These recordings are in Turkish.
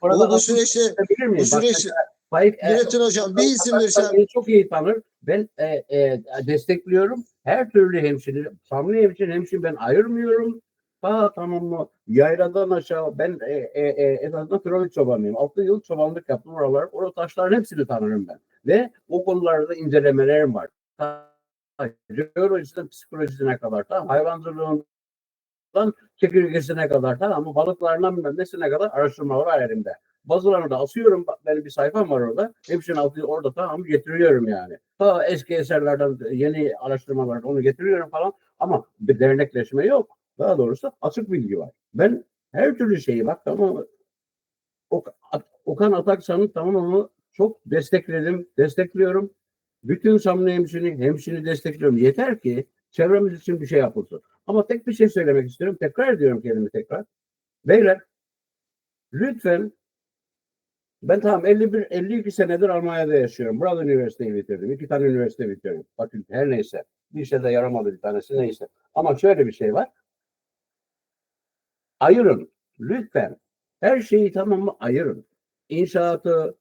Orada Bu, bu süreçte bu süreçte Faik, e, Hocam bir isim beni çok iyi tanır. Ben e, e, destekliyorum. Her türlü hemşire, Samlı hemşire hemşire ben ayırmıyorum. Ta tamam mı? Yayladan aşağı ben e, e, e, esasında kronik çobanıyım. 6 yıl çobanlık yaptım oralar. Orada taşların hepsini tanırım ben. Ve o konularda incelemelerim var. Ta, jeolojisinden psikolojisine kadar, ta, hayvancılığından çekirgesine kadar, tamam mı? Balıklarından bilmem nesine kadar araştırmalar var elimde. Bazılarını da asıyorum. Benim bir sayfam var orada. Hepsini altı orada tamam getiriyorum yani. Ta eski eserlerden yeni araştırmalar onu getiriyorum falan. Ama bir dernekleşme yok. Daha doğrusu açık bilgi var. Ben her türlü şeyi bak tamam? Ok- Okan Ataksan'ın tamamını çok destekledim, destekliyorum. Bütün Samlı hemşini, hemşini destekliyorum. Yeter ki çevremiz için bir şey yapılsın. Ama tek bir şey söylemek istiyorum. Tekrar ediyorum kendimi tekrar. Beyler lütfen ben tamam 51 52 senedir Almanya'da yaşıyorum. Burada üniversiteyi bitirdim. İki tane üniversite bitirdim. Fakülte her neyse. Bir şey de yaramadı bir tanesi neyse. Ama şöyle bir şey var. Ayırın. Lütfen. Her şeyi tamam mı ayırın. İnşaatı,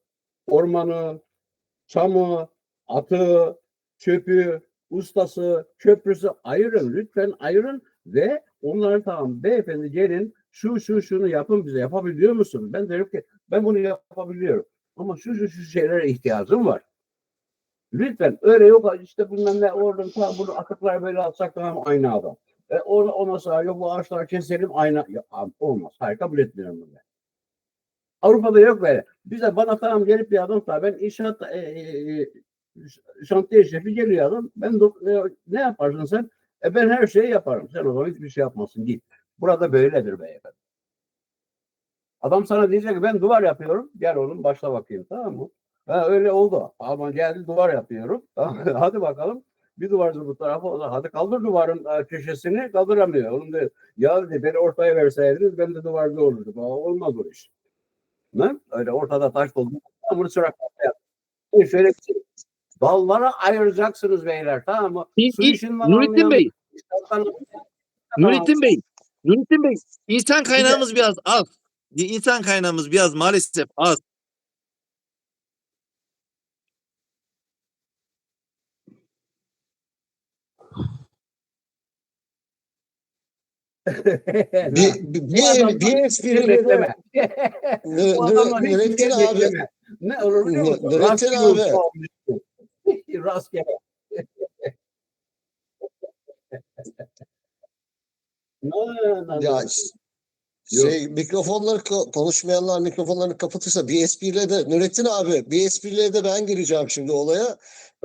ormanı, çamı, atı, çöpü, ustası, köprüsü ayırın. Lütfen ayırın ve onları tamam beyefendi gelin şu şu şunu yapın bize yapabiliyor musun? Ben derim ki ben bunu yapabiliyorum. Ama şu şu şu şeylere ihtiyacım var. Lütfen öyle yok işte bilmem ne oradan ta bunu atıklar böyle atsak tamam aynı adam. E, ona, ona sonra yok bu ağaçları keselim aynı ya, olmaz. Hayır kabul etmiyorum bunu. Avrupa'da yok böyle. Bize bana tamam gelip bir adam da ben inşaat e, e, e, şantiye şefi geliyor adam. Ben e, ne yaparsın sen? E ben her şeyi yaparım. Sen o zaman hiçbir şey yapmasın git. Burada böyledir beyefendi. Adam sana diyecek ki ben duvar yapıyorum. Gel oğlum başla bakayım tamam mı? Ha, öyle oldu. Ama geldi duvar yapıyorum. hadi bakalım. Bir duvarcı bu tarafa o da hadi kaldır duvarın e, köşesini kaldıramıyor. Onun da ya dedi, beni ortaya verseydiniz ben de duvarda olurdum. Ama olmaz o iş. Ne? Öyle ortada taş oldu. Bunu sürekli yaptım. Şöyle bir şey. Dallara ayıracaksınız beyler tamam mı? İ- Su İ- işinden Nurettin Bey, Nurettin Bey, Nurettin Bey, insan kaynağımız biraz az. İnsan kaynağımız biraz maalesef az. bir, bir, bir, adamdan hiç Nurettin şey abi bekleme. Ne olur biliyor Nü- musun? Nurettin abi. Rastgele. Ya şey mikrofonları ko- konuşmayanlar mikrofonlarını kapatırsa bir espriyle de Nurettin abi bir espriyle de ben gireceğim şimdi olaya.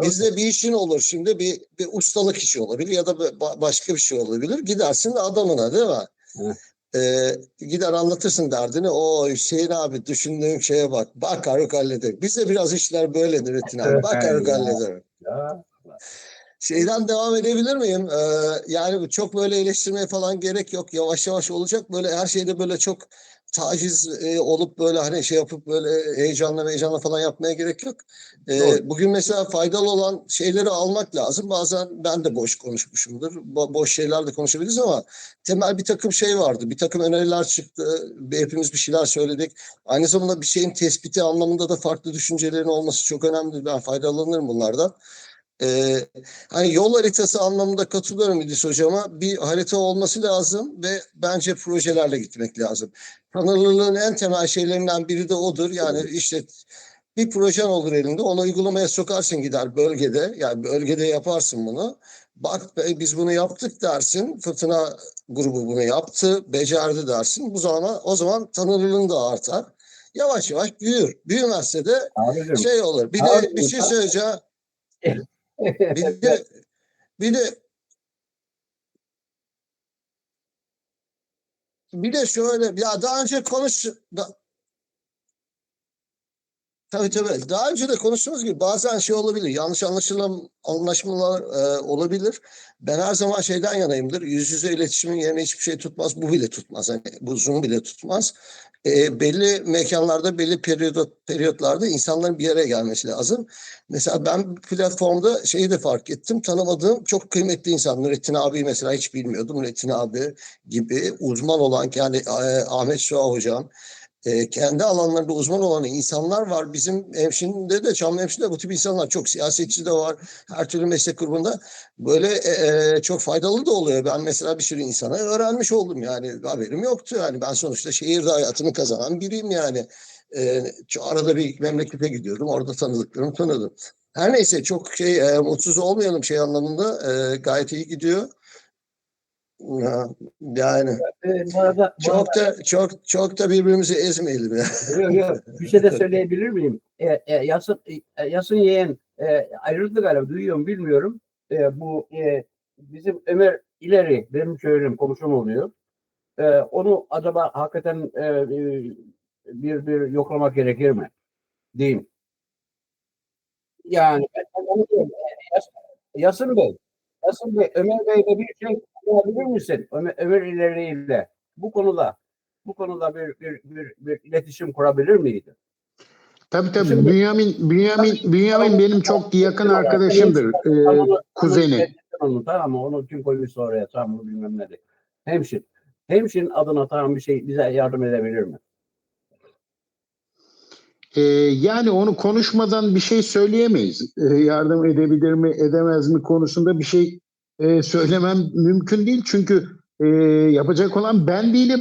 Bizde bir işin olur şimdi bir, bir ustalık işi olabilir ya da başka bir şey olabilir. Gidersin adamına değil mi? Ee, gider anlatırsın derdini. O Hüseyin abi düşündüğüm şeye bak. Bakarık halleder. Bizde biraz işler böyle Nurettin abi. Bakarık Ya. halleder. Şeyden devam edebilir miyim? Ee, yani çok böyle eleştirmeye falan gerek yok. Yavaş yavaş olacak. Böyle her şeyde böyle çok taciz e, olup böyle hani şey yapıp böyle heyecanla heyecanla falan yapmaya gerek yok. Doğru. bugün mesela faydalı olan şeyleri almak lazım. Bazen ben de boş konuşmuşumdur. Bo- boş şeyler de konuşabiliriz ama temel bir takım şey vardı. Bir takım öneriler çıktı. Hepimiz bir şeyler söyledik. Aynı zamanda bir şeyin tespiti anlamında da farklı düşüncelerin olması çok önemli. Ben faydalanırım bunlardan. Ee, hani yol haritası anlamında katılıyorum İdris Hocama. Bir harita olması lazım ve bence projelerle gitmek lazım. Tanınırlığın en temel şeylerinden biri de odur. Yani işte bir projen olur elinde, onu uygulamaya sokarsın gider bölgede. Yani bölgede yaparsın bunu. Bak be, biz bunu yaptık dersin. Fırtına grubu bunu yaptı, becerdi dersin. Bu zaman o zaman tanınırlığın da artar. Yavaş yavaş büyür. Büyümezse de Abicim. şey olur. Bir de bir şey söyleyeceğim. Bir de bir de bir de şöyle ya daha önce konuş da, tabii tabii daha önce de konuştuğumuz gibi bazen şey olabilir yanlış anlaşılan anlaşmalar e, olabilir. Ben her zaman şeyden yanayımdır. Yüz yüze iletişimin yerine hiçbir şey tutmaz. Bu bile tutmaz. Hani bu Zoom bile tutmaz. E, belli mekanlarda belli periyot, periyotlarda insanların bir araya gelmesi lazım. Mesela ben platformda şeyi de fark ettim. Tanımadığım çok kıymetli insan. Nurettin abi mesela hiç bilmiyordum. Nurettin abi gibi uzman olan yani e, Ahmet Suha hocam, e, kendi alanlarında uzman olan insanlar var. Bizim hemşinde de Çamlı hemşinde bu tip insanlar çok siyasetçi de var. Her türlü meslek grubunda böyle e, e, çok faydalı da oluyor. Ben mesela bir sürü insana öğrenmiş oldum yani haberim yoktu yani ben sonuçta şehirde hayatını kazanan biriyim yani. E, arada bir memlekete gidiyordum orada tanıdıklarımı tanıdım. Her neyse çok şey e, mutsuz olmayalım şey anlamında e, gayet iyi gidiyor. Ya, Yani Ee, bu arada, bu çok da çok çok da birbirimizi ezmeyelim ya. Yok yok. Bir şey de söyleyebilir miyim? E, e, Yasın, e, Yasın yeğen e, ayrıldı galiba. Duyuyor mu bilmiyorum. E, bu e, bizim Ömer ileri benim söyleyeyim komşum oluyor. E, onu acaba hakikaten e, e, bir bir yoklamak gerekir mi? Diyeyim. Yani ben ben onu diyorum. E, Yas- Yasın Bey, Yasın Bey, Ömer Bey'le bir şey yapabilir misin? Ömer, Ömer ileriyle bu konuda bu konuda bir bir bir, bir iletişim kurabilir miydi? Tabii tabii. Şimdi- Bünyamin, Bünyamin, Bünyamin benim çok yakın arkadaşımdır. Ee, Tamam, onu- kuzeni. Onu, onu, tamam? Onu kim koymuşsa oraya tamam mı bilmem ne. de. Hemşin. Hemşin adına tamam bir şey bize yardım edebilir mi? Ee, yani onu konuşmadan bir şey söyleyemeyiz. Ee, yardım edebilir mi, edemez mi konusunda bir şey e, söylemem mümkün değil. Çünkü e, yapacak olan ben değilim.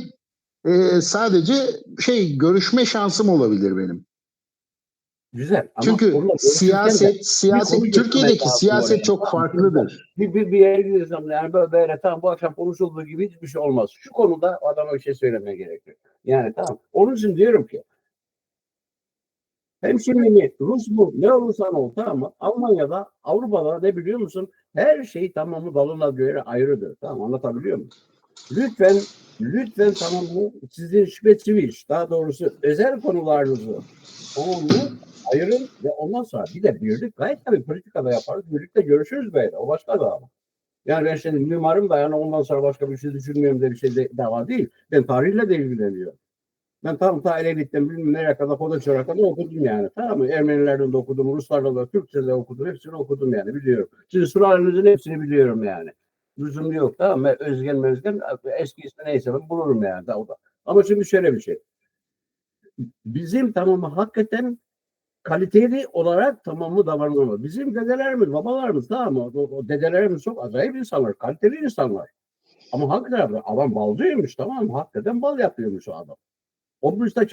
E, sadece şey görüşme şansım olabilir benim. Güzel. Ama Çünkü görüşürken de siyaset, siyaset Türkiye'deki siyaset çok farklıdır. bir, bir, bir yere gidiyorsam yani böyle, böyle tamam bu akşam konuşulduğu gibi hiçbir şey olmaz. Şu konuda adama bir şey söylemeye gerekiyor. Yani tamam. Onun için diyorum ki hemşirimi, Rus mu, ne olursan ol tamam mı? Almanya'da, Avrupa'da ne biliyor musun? Her şey tamamı dalına göre ayrıdır. Tamam anlatabiliyor muyum? Lütfen, lütfen tamam mı? Sizin spesifik, daha doğrusu özel konularınızı tamam mı? Ayırın ve ondan sonra bir de birlik gayet tabii politikada yaparız. Birlikte görüşürüz böyle. O başka da ama. Yani ben şimdi mimarım da yani ondan sonra başka bir şey düşünmüyorum de bir şey de dava değil. Ben tarihle de ilgileniyorum. Ben tam ta Elevit'ten bilmem nereye kadar Kodaçor'a kadar okudum yani. Tamam mı? Ermenilerden de okudum, Ruslardan da, Türkçe'de okudum. Hepsini okudum yani biliyorum. Şimdi suralarınızın hepsini biliyorum yani. Lüzum yok tamam mı? Özgen mezgen eski ismi neyse ben bulurum yani. Da, da. Ama şimdi şöyle bir şey. Bizim tamamı hakikaten kaliteli olarak tamamı davranılmalı. Bizim dedelerimiz, babalarımız tamam mı? O, o dedelerimiz çok acayip insanlar, kaliteli insanlar. Ama hakikaten adam balcıymış tamam mı? Hakikaten bal yapıyormuş o adam. O bu usta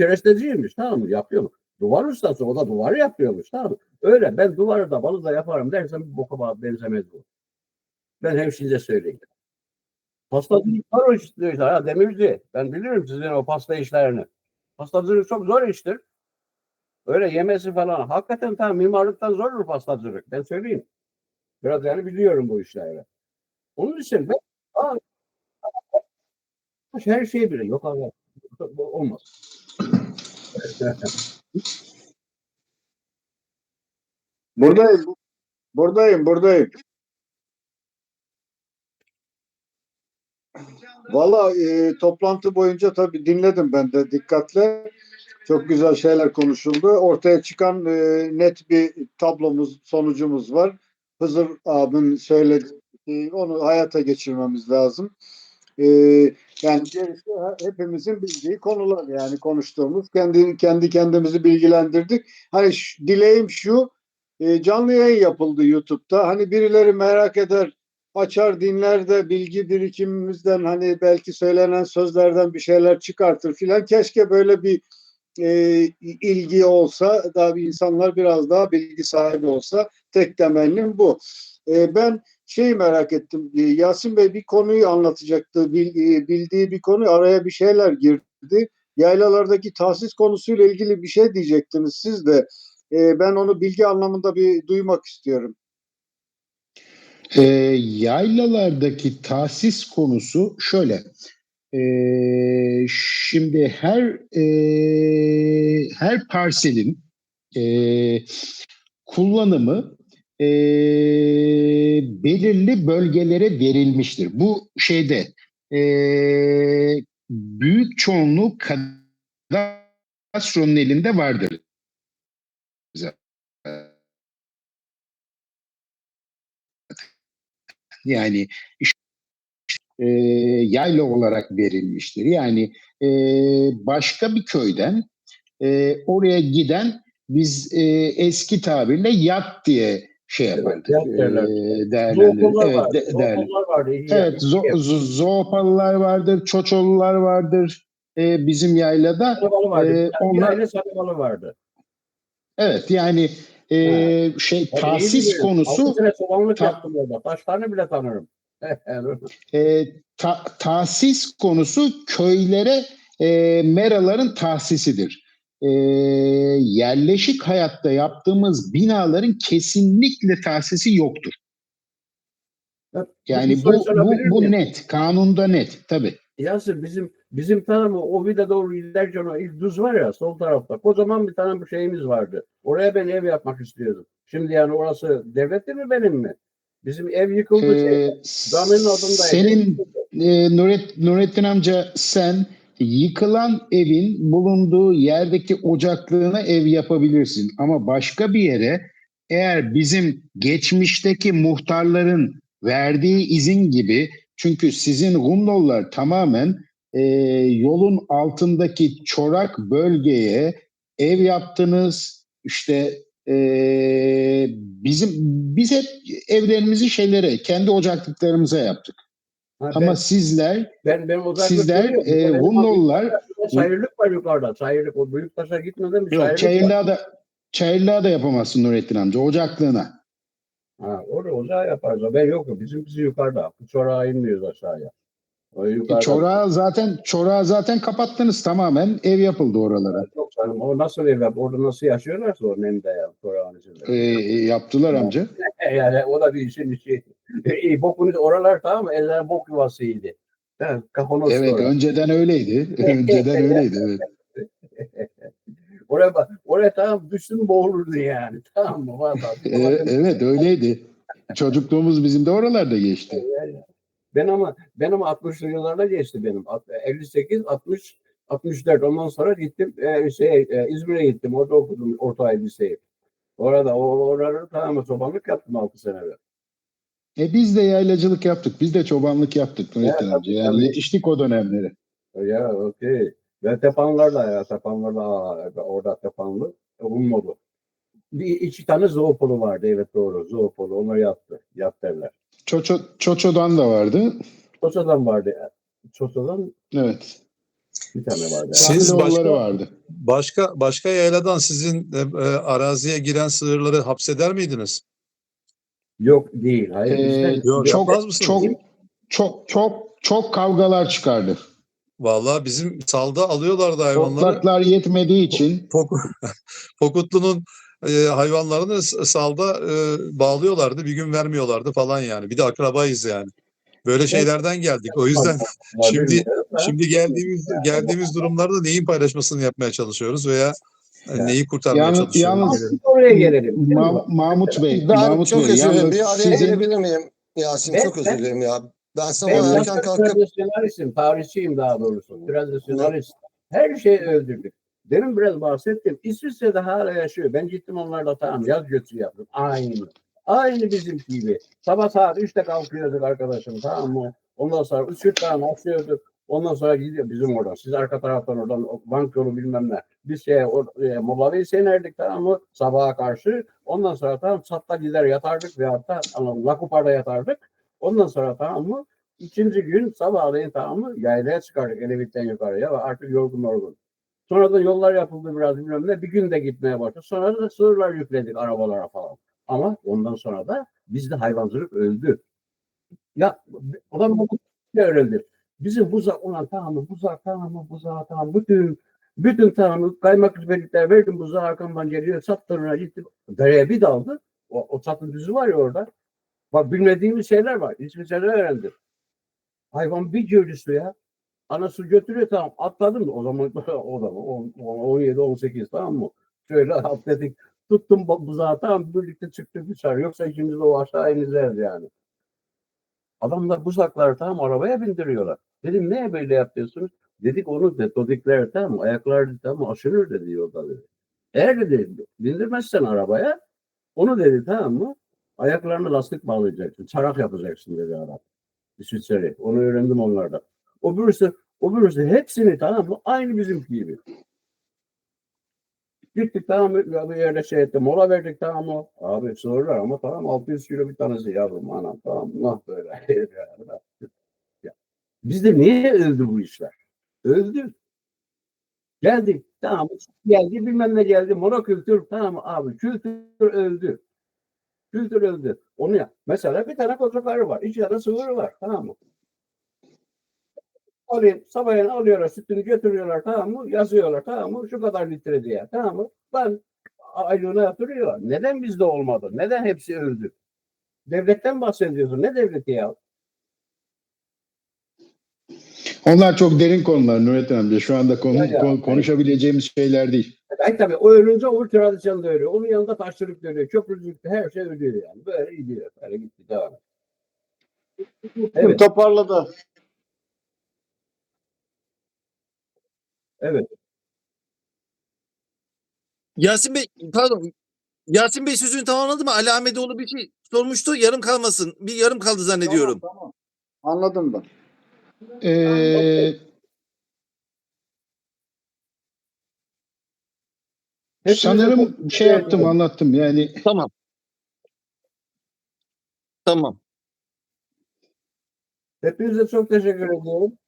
tamam mı? Yapıyor mu? Duvar ustası o da duvar yapıyormuş tamam mı? Öyle ben duvarı da balı da yaparım dersem bir boka benzemez bu. Ben hemşinize söyleyeyim. Pastacılık zor iştir. Ha, demirci. Ben bilirim sizin o pasta işlerini. Pastacılık çok zor iştir. Öyle yemesi falan. Hakikaten tam mimarlıktan zordur pastacılık. Ben söyleyeyim. Biraz yani biliyorum bu işleri. Onun için ben aa, her şeyi bile yok abi. Olmaz. Buradayım. Buradayım, buradayım. Valla e, toplantı boyunca tabii dinledim ben de dikkatle. Çok güzel şeyler konuşuldu. Ortaya çıkan e, net bir tablomuz, sonucumuz var. Hızır abin söyledi. e, onu hayata geçirmemiz lazım. E, yani gerisi hepimizin bildiği konular yani konuştuğumuz. Kendi, kendi kendimizi bilgilendirdik. Hani şu- dileğim şu, e, canlı yayın yapıldı YouTube'da. Hani birileri merak eder, açar dinler de bilgi birikimimizden hani belki söylenen sözlerden bir şeyler çıkartır filan. Keşke böyle bir e, ilgi olsa, daha bir insanlar biraz daha bilgi sahibi olsa. Tek temennim bu. E, ben şeyi merak ettim. E, Yasin Bey bir konuyu anlatacaktı. E, bildiği bir konu araya bir şeyler girdi. Yaylalardaki tahsis konusuyla ilgili bir şey diyecektiniz siz de. E, ben onu bilgi anlamında bir duymak istiyorum. Ee, yaylalardaki tahsis konusu şöyle. Ee, şimdi her e, her parselin e, kullanımı e, belirli bölgelere verilmiştir. Bu şeyde e, büyük çoğunluğu kadastronun elinde vardır. Yani e, yayla olarak verilmiştir. Yani e, başka bir köyden e, oraya giden biz e, eski tabirle yat diye şey Evet, e, değerlendirir- Zoopollar Evet, vardı. de- değerlendirir. Zoopollar vardı. İyi Evet, zo, zo- zoopalılar vardır, çoçolular vardır e, bizim yaylada. Sarıbalı vardı. Bir tane onlar- sarıbalı vardı. Evet, yani e, şey Ben iyi tahsis biliyorum. konusu ta- yaptım orada. Taşlarını bile tanırım. e, ta- tahsis konusu köylere e, meraların tahsisidir. E, yerleşik hayatta yaptığımız binaların kesinlikle tahsisi yoktur. Yani Bir bu bu, bu net, kanunda net tabii. Yasir bizim bizim tamam o vida doğru giderken o ilk düz var ya sol tarafta. Kocaman bir tane bir şeyimiz vardı. Oraya ben ev yapmak istiyordum. Şimdi yani orası devletin mi benim mi? Bizim ev yıkıldı. Ee, şey. Caminin adındaydı. senin e, Nuret, Nurettin amca sen yıkılan evin bulunduğu yerdeki ocaklığına ev yapabilirsin. Ama başka bir yere eğer bizim geçmişteki muhtarların verdiği izin gibi çünkü sizin Rumlollar tamamen e, yolun altındaki çorak bölgeye ev yaptınız. İşte e, bizim biz hep evlerimizi şeylere kendi ocaklıklarımıza yaptık. Ha, Ama ben, sizler ben, ben sizler e, Benim Rumlollar Çayırlık var yukarıda. Çayırlık. O büyük taşa gitmeden bir yok çayırlığa da çayırlığa da yapamazsın Nurettin amca ocaklığına. Ha, orada ocağı yaparız. Ben yokum. Bizimkisi yukarıda. Çorağa inmiyoruz aşağıya. O yukarıda. Çorağı zaten çorağı zaten kapattınız tamamen ev yapıldı oralara. Çok canım. O nasıl ev yap? Orada nasıl yaşıyorlarsa o nemde ya. Çorağın içinde. E, yaptılar amca. yani o da bir işin işi. İyi bokunuz oralar tamam mı? Eller bok yuvasıydı. Evet, kafanı Evet sonra. önceden öyleydi. önceden öyleydi evet. Oraya bak. Oraya tamam düştün boğulurdu yani. Tamam mı? Vallahi. E, evet öyleydi. Çocukluğumuz bizim de oralarda geçti. Ben ama ben ama 60'lı yıllarda geçti benim. Alt- 58, 60, 64. Ondan sonra gittim e, şey e, İzmir'e gittim. Orada okudum orta liseyi. Orada o oraları tamam çobanlık yaptım 6 sene. E biz de yaylacılık yaptık. Biz de çobanlık yaptık Nurettin Ya, amca. Yani yetiştik o dönemlere. Ya okey. Ve Tepanlar'da ya Tepanlar'da aa, orada Tepanlı. Ummadı. Bir iki tane zoopolu vardı evet doğru zoopolu onları yaptı. Yap derler. Çoço, Çoço'dan da vardı. Çoço'dan vardı. ya. Çoço'dan Evet. bir tane vardı. Siz Kahveloğulları başka- vardı. Başka başka yayladan sizin e, e, araziye giren sığırları hapseder miydiniz? Yok değil. Hayır. Ee, Yok, çok yapmaz mısınız? çok çok çok çok kavgalar çıkardı. Vallahi bizim salda alıyorlardı hayvanları. Topraklar yetmediği için Pok- Pokutlu'nun e, hayvanlarını salda e, bağlıyorlardı. Bir gün vermiyorlardı falan yani. Bir de akrabayız yani. Böyle şeylerden geldik. O yüzden şimdi- şimdi geldiğimiz geldiğimiz durumlarda neyin paylaşmasını yapmaya çalışıyoruz veya e, neyi kurtarmaya yalnız- çalışıyoruz. yalnız- oraya gelelim. Ma- Mahmut Bey, Ben Mahmut çok Bey, özür yalnız Bir araya sizin girebilir miyim? Yasin Ben- çok özür ben- dilerim ya. Ben Ben sabah erken zaten kalkıp tradisyonalistim, tarihçiyim daha doğrusu. Tradisyonalist. Her şeyi öldürdük. Demin biraz bahsettim. İsviçre'de hala yaşıyor. Ben gittim onlarla tamam yaz götürü yaptım. Aynı. Aynı bizim gibi. Sabah saat 3'te kalkıyorduk arkadaşım tamam mı? Ondan sonra üç tane açıyorduk. Ondan sonra gidiyor bizim oradan. Siz arka taraftan oradan bank yolu bilmem ne. Biz şey, o, e, Mobavi'yi senerdik tamam mı? Sabaha karşı. Ondan sonra tamam satta gider yatardık veyahut da anam, Lakupar'da yatardık. Ondan sonra tamam mı? İkinci gün sabahleyin tamam mı? Yaylaya çıkardık Elevit'ten yukarıya ve artık yorgun yorgun. Sonra da yollar yapıldı biraz bilmem ne. Bir gün de gitmeye başladı. Sonra da sığırlar yükledik arabalara falan. Ama ondan sonra da bizde hayvancılık öldü. Ya adam öğrendi. Bizim buzak olan tamam mı? Buzak tamam mı? Buzak tamam mı? Bütün bütün tamam mı? Kaymak hizmetler verdim. Buzağı arkamdan geliyor. Sattırına gittim. Dereye bir daldı. O, o çatı düzü var ya orada. Bak bilmediğimiz şeyler var. Şeyler öğrendim. Hayvan bir gördü suya. Anası götürüyor tamam atladım o zaman o 10, 17 18 tamam mı? Şöyle atladık. Tuttum bu- buzağı tamam birlikte çıktık dışarı. Yoksa ikimiz de o aşağı ineceğiz yani. Adamlar buzakları tamam arabaya bindiriyorlar. Dedim neye böyle yapıyorsunuz? Dedik onu metodikler tamam ayaklar tamam aşırır dedi yolda dedi. Eğer dedi bindirmezsen arabaya onu dedi tamam mı? Ayaklarını lastik bağlayacaksın. Çarak yapacaksın dedi adam. İsviçreli. Onu öğrendim onlardan. O birisi, o birisi hepsini tamam mı? Aynı bizimki gibi. Gittik tamam mı? Yerde şey ettim. Mola verdik tamam mı? Abi sığırlar ama tamam 600 kilo bir tanesi yavrum anam tamam nah böyle. Bizde niye öldü bu işler? Öldü. Geldik tamam geldi bilmem ne geldi monokültür tamam mı abi kültür öldü. Kültür öldü. Onu ya. Mesela bir tane karı var. İçeride sığırı var. Tamam mı? Oraya sabahleyin alıyorlar sütünü götürüyorlar tamam mı? Yazıyorlar tamam mı? Şu kadar litre diye tamam mı? Ben aylığına yatırıyorlar. Neden bizde olmadı? Neden hepsi öldü? Devletten bahsediyorsun. Ne devleti ya? Onlar çok derin konular Nurettin amca. Şu anda konu, Ya, ya. kon- konuşabileceğimiz şeyler değil. Ay tabii o ölünce o tradisyon da ölüyor. Onun yanında taşçılık da ölüyor. Köprücülük de her şey ölüyor yani. Böyle gidiyor. Böyle gitti devam. et. Evet. Toparladı. Evet. Yasin Bey pardon. Yasin Bey sözünü tamamladı mı? Ali Ahmetoğlu bir şey sormuştu. Yarım kalmasın. Bir yarım kaldı zannediyorum. Tamam, tamam. Anladım ben. Ee, Hepinize sanırım çok şey yaptım anlattım yani Tamam. Tamam. Hepinize çok teşekkür ediyorum.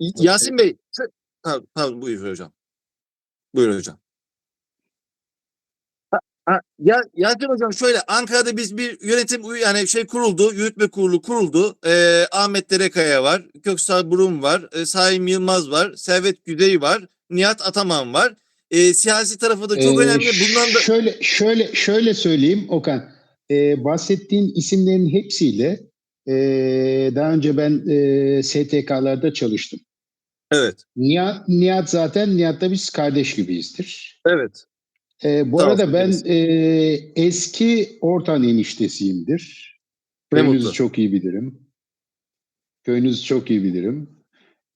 Yasin Bey. Pardon, pardon buyur hocam. Buyur hocam. Ha, ha, ya, Yasin hocam şöyle Ankara'da biz bir yönetim yani şey kuruldu, yürütme kurulu kuruldu. Ee, Ahmet Derekaya var, Köksal Burun var, e, Saim Yılmaz var, Servet Güdey var, Nihat Ataman var. Ee, siyasi tarafı da çok Ee, önemli. Bundan da Şöyle şöyle şöyle söyleyeyim Okan. Ee, bahsettiğin isimlerin hepsiyle ee, daha önce ben ee, STK'larda çalıştım. evet, Nihat, Nihat zaten Nihat'la biz kardeş gibiyizdir. evet. Ee, bu Sağ arada ben ee, eski Ortan eniştesiyimdir. Ne Köyünüzü mutlu. çok iyi bilirim. Köyünüzü çok iyi bilirim.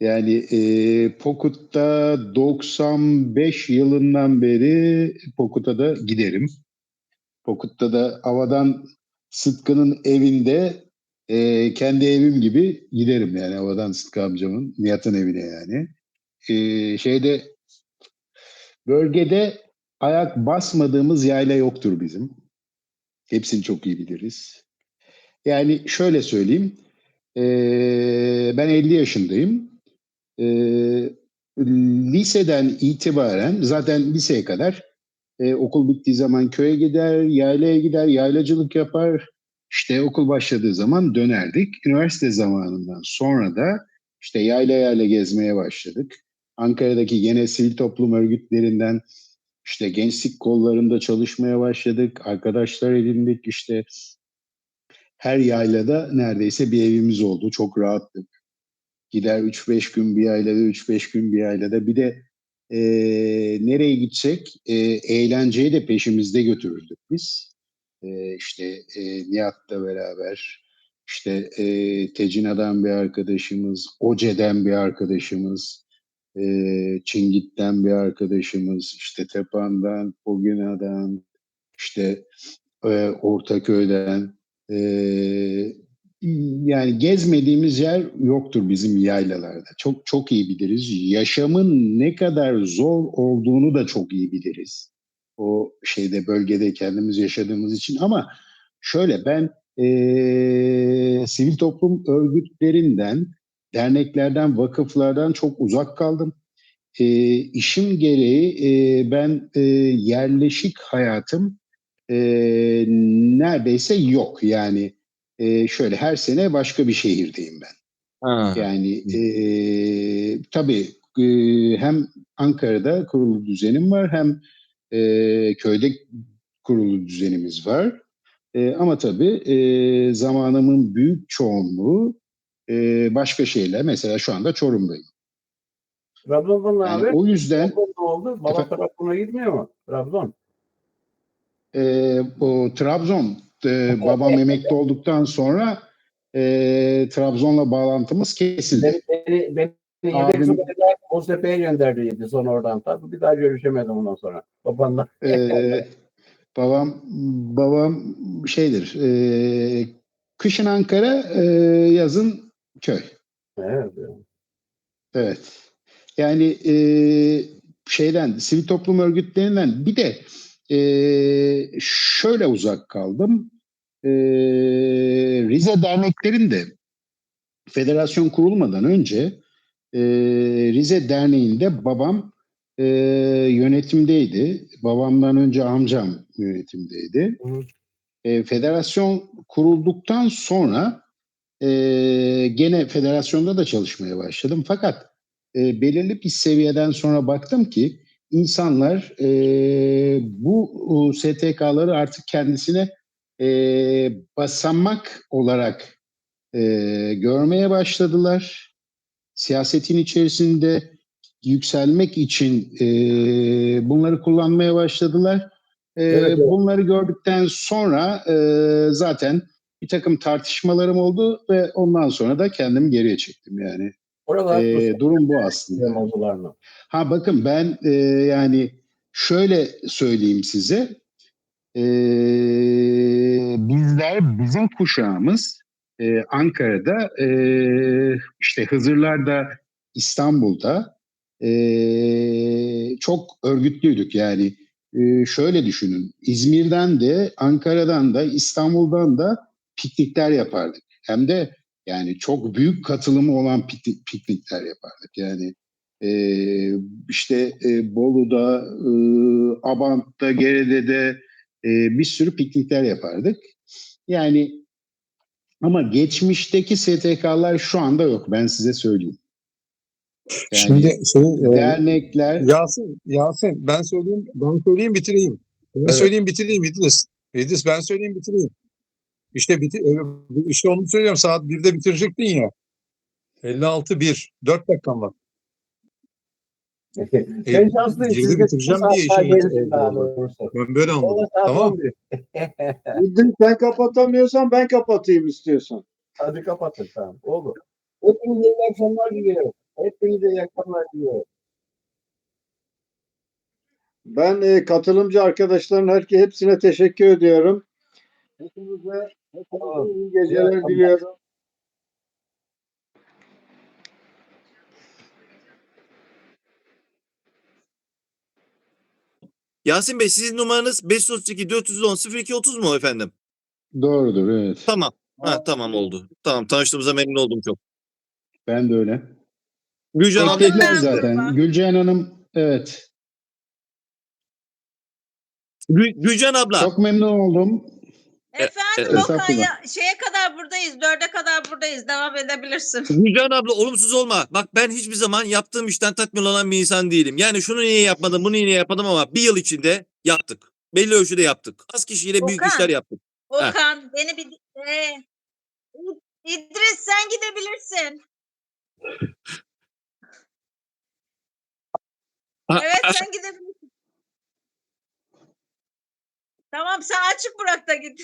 Yani ee, Pokut'ta 95 yılından beri Pokut'a da giderim. Pokut'ta da Avadan Sıtkı'nın evinde e, kendi evim gibi giderim yani Avadan Sıtkı amcamın, Nihat'ın evine yani. E, şeyde bölgede ayak basmadığımız yayla yoktur bizim. Hepsini çok iyi biliriz. Yani şöyle söyleyeyim. e, ben 50 yaşındayım. E, liseden itibaren zaten liseye kadar e, okul bittiği zaman köye gider, yaylaya gider, yaylacılık yapar. İşte okul başladığı zaman dönerdik. Üniversite zamanından sonra da işte yayla yayla gezmeye başladık. Ankara'daki gene sivil toplum örgütlerinden işte gençlik kollarında çalışmaya başladık. Arkadaşlar edindik. İşte her yaylada neredeyse bir evimiz oldu. Çok rahattık. Gider 3-5 gün bir yaylada, 3-5 gün bir yaylada. Bir de e, nereye gitsek e, eğlenceyi de peşimizde götürürdük biz. E, işte e, Nihat'la beraber, işte e, Tecina'dan bir arkadaşımız, Oce'den bir arkadaşımız, e, Çingit'ten bir arkadaşımız, işte Tepan'dan, Pogina'dan, işte e, Ortaköy'den. E, yani gezmediğimiz yer yoktur bizim yaylalarda. Çok çok iyi biliriz. Yaşamın ne kadar zor olduğunu da çok iyi biliriz. O şeyde bölgede kendimiz yaşadığımız için ama şöyle ben eee, sivil toplum örgütlerinden, derneklerden, vakıflardan çok uzak kaldım. Eee işim gereği eee, ben eee, yerleşik hayatım eee, neredeyse yok. Yani eee, şöyle her sene başka bir şehirdeyim ben. Ha. Yani eee tabii eee, hem Ankara'da kurulu düzenim var hem eee, köyde kurulu düzenimiz var. Eee, ama tabii eee, zamanımın büyük çoğunluğu eee, başka şeyler. Mesela şu anda Çorum'dayım. Trabzon'da ne Yani abi? o yüzden Trabzon ne oldu? Baba Efendim? tarafına gitmiyor mu? Trabzon. eee, o Trabzon eee, babam emekli olduktan sonra eee, Trabzon'la bağlantımız kesildi. Beni, beni, beni Abim- Boztepe'ye gönderdi son oradan. Tabii bir daha görüşemedim ondan sonra. Babanla. Ee, babam babam şeydir. e, kışın Ankara, e, yazın köy. Evet. Evet. Yani e, şeyden sivil toplum örgütlerinden bir de e, şöyle uzak kaldım. E, Rize derneklerinde federasyon kurulmadan önce e, Rize Derneği'nde babam e, yönetimdeydi. Babamdan önce amcam yönetimdeydi. E, federasyon kurulduktan sonra e, gene federasyonda da çalışmaya başladım. Fakat e, belirli bir seviyeden sonra baktım ki insanlar e, bu STK'ları artık kendisine e, basamak olarak e, görmeye başladılar. Siyasetin içerisinde yükselmek için e, bunları kullanmaya başladılar. E, Evet, evet. Bunları gördükten sonra e, zaten bir takım tartışmalarım oldu ve ondan sonra da kendimi geriye çektim yani. Orada E, durum bu aslında. Ha bakın ben e, yani şöyle söyleyeyim size. E, bizler, bizim kuşağımız e, Ankara'da, e, işte Hızırlar'da, İstanbul'da e, çok örgütlüydük. Yani e, şöyle düşünün. İzmir'den de, Ankara'dan da, İstanbul'dan da piknikler yapardık. Hem de yani çok büyük katılımı olan piknik, piknikler yapardık. Yani e, işte e, Bolu'da, e, Abant'ta, Gerede'de e, bir sürü piknikler yapardık. Yani ama geçmişteki STK'lar şu anda yok ben size söyleyeyim. Yani Şimdi şey, e, dernekler Yasin, Yasin ben söyleyeyim, ben söyleyeyim bitireyim. Ben Evet. söyleyeyim bitireyim İdris. İdris ben söyleyeyim bitireyim. İşte bitir, e, işte onu söylüyorum saat 1'de bitirecektin ya. 56 1 4 dakikam var. Sen şanslısın. girdi Siz de bitireceğim diye doğrusu. Ben böyle anladım. Tamam. 11. İdris sen kapatamıyorsan ben kapatayım istiyorsan. Hadi kapatın tamam. Oldu. Hepinize iyi akşamlar diliyorum. Hepinize iyi akşamlar diliyorum. Ben e, katılımcı arkadaşların herke hepsine teşekkür ediyorum. Hepinize, hepinize iyi geceler diliyorum. Yasin Bey sizin numaranız 532 410 0230 mu efendim? doğrudur evet. Tamam. Ha, tamam oldu. Tamam tanıştığımıza memnun oldum çok. Ben de öyle. Gülcan abla Eklediler ekledim size. zaten. Gülcan Hanım evet. Gül- Gülcan abla. Çok memnun oldum. Efendim e- Okan Estağfurullah. ya şeye kadar buradayız. Dörde kadar buradayız. Devam edebilirsin. Gülcan abla olumsuz olma. Bak ben hiçbir zaman yaptığım işten tatmin olan bir insan değilim. Yani şunu niye yapmadım, bunu niye yapmadım ama bir yıl içinde yaptık. Belli ölçüde yaptık. Az kişiyle büyük Okan. işler yaptık. Okan beni bir e, İdris sen gidebilirsin. Ha- Evet sen gidebilirsin. Tamam sen açık bırak da git.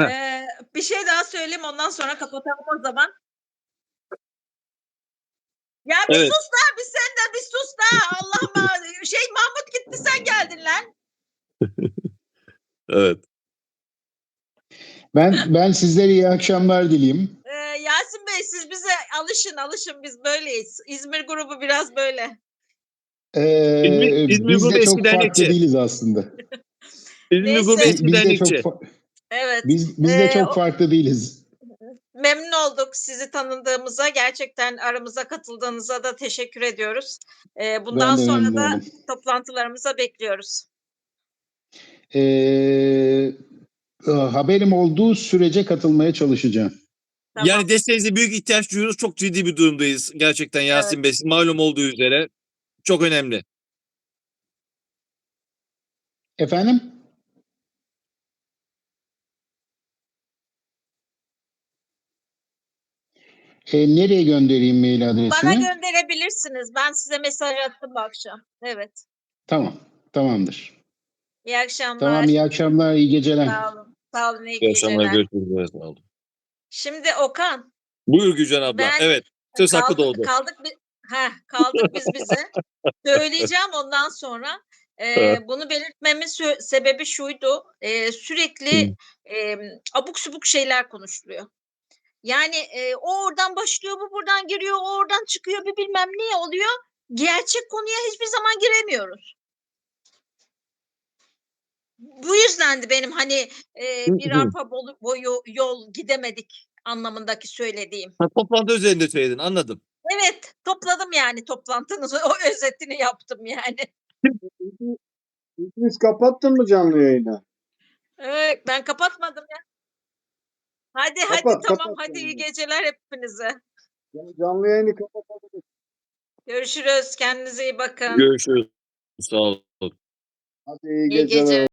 Ee, bir şey daha söyleyeyim ondan sonra kapatalım o zaman. Ya bir Evet. sus da bir sen de bir sus da Allah'ım ha, şey Mahmut gitti sen geldin lan. Evet. Ben ben sizlere iyi akşamlar dileyim. Ee, Yasin Bey siz bize alışın alışın biz böyleyiz. İzmir grubu biraz böyle. Ee, İzmir- İzmir biz de eski çok farklı dernekçi. değiliz aslında. İzmir Neyse. Grubu Biz- eski Biz de çok fa- Evet. biz biz de Ee, çok farklı değiliz. Memnun olduk sizi tanıdığımıza. Gerçekten aramıza katıldığınıza da teşekkür ediyoruz. Ee, bundan Ben de sonra memnun da oldum. toplantılarımıza bekliyoruz. Ee, e, haberim olduğu sürece katılmaya çalışacağım. Tamam. Yani desteğinize büyük ihtiyaç duyuyoruz. Çok ciddi bir durumdayız. Gerçekten Yasin Bey. Malum olduğu üzere. Çok önemli. Efendim? Ee, nereye göndereyim mail adresini? Bana gönderebilirsiniz. Ben size mesaj attım bu akşam. Evet. Tamam, tamamdır. İyi akşamlar. Tamam, iyi akşamlar, iyi geceler. Sağ olun. Sağ olun. iyi İyi akşamlar. geceler. Görüşmek üzere. Sağ olun. Şimdi Okan. Buyur Gülcan abla. Ben- evet. Söz hakkı kaldık, doğdu. Kaldık, bi- Heh, kaldık biz bize. Söyleyeceğim ondan sonra. Ee, Evet. bunu belirtmemin sebebi şuydu. Ee, sürekli e, abuk subuk şeyler konuşuluyor. Yani e, o oradan başlıyor, bu buradan giriyor, o oradan çıkıyor, bir bilmem ne oluyor. Gerçek konuya hiçbir zaman giremiyoruz. Bu yüzdendi benim hani e, bir arpa boyu yol gidemedik anlamındaki söylediğim. Ha, toplantı üzerinde söyledin. Anladım. Evet, topladım yani toplantınızı, o özetini yaptım yani. İdris kapattın mı canlı yayını? Evet, ben kapatmadım ya. Hadi hadi Kapat, tamam kapat hadi iyi yayını. geceler hepinize. Canlı yayını kapatalım. Görüşürüz. Kendinize iyi bakın. Görüşürüz. Sağ olun. Hadi iyi, İyi geceler. geceler.